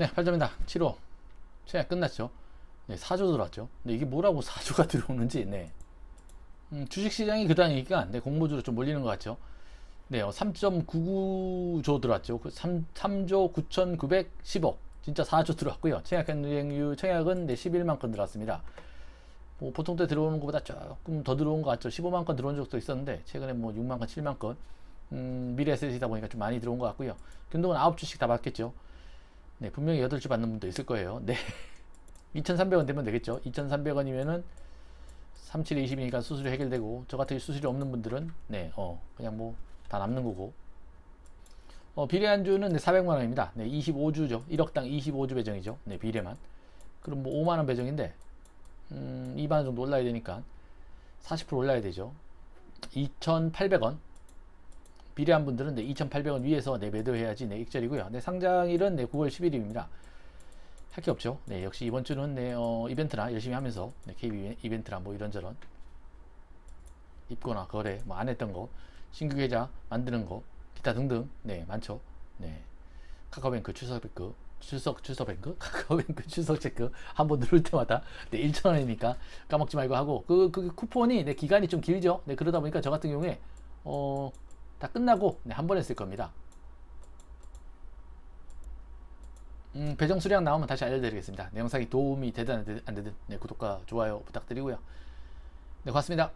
네, 8점이다. 7호. 최악 끝났죠. 네, 4조 들어왔죠. 근데 이게 뭐라고 4조가 들어오는지, 네. 음, 주식시장이 그다니까, 네, 공모주로 좀 몰리는 것 같죠. 네, 어, 3.99조 들어왔죠. 그 3, 3조 9,910억. 진짜 4조 들어왔고요. 청약 현행유 청약은 네, 11만 건 들어왔습니다. 뭐 보통 때 들어오는 것보다 조금 더 들어온 것 같죠. 15만 건 들어온 적도 있었는데 최근에 뭐 6만 건, 7만 건 음, 미래 에셋이다 보니까 좀 많이 들어온 것 같고요. 금동은 9주씩 다 받겠죠. 네, 분명히 8주 받는 분도 있을 거예요. 네. 2,300원 되면 되겠죠. 2,300원이면은 37에 20이니까 수수료 해결되고 저 같은 수수료 없는 분들은 네, 어, 그냥 뭐 다 남는 거고. 어, 비례 안주는 네, 400만 원입니다. 네, 25주죠. 1억당 25주 배정이죠. 네, 비례만. 그럼 뭐 5만 원 배정인데 음, 2만 원 정도 올라야 되니까 40% 올라야 되죠. 2,800원. 비례한 분들은 네, 2,800원 위에서 네, 매도해야지 네, 익절이고요. 네, 상장일은 네, 9월 11일입니다. 할 게 없죠. 네, 역시 이번 주는 네, 어, 이벤트나 열심히 하면서 네, KB 이벤트나 뭐 이런저런 입거나 거래 뭐 안 했던 거 신규 계좌 만드는 거 기타 등등 네 많죠. 네 카카오뱅크 출석뱅크 출석 출석뱅크 카카오뱅크 출석 체크 한 번 누를 때마다 네 1,000원이니까 까먹지 말고 하고 그, 그 쿠폰이 네 기간이 좀 길죠. 네 그러다 보니까 저 같은 경우에 어 다 끝나고 네, 한 번에 쓸 겁니다. 음, 배정 수량 나오면 다시 알려드리겠습니다. 내 영상이 도움이 되든, 안 되든 네, 구독과 좋아요 부탁드리고요. 네, 고맙습니다.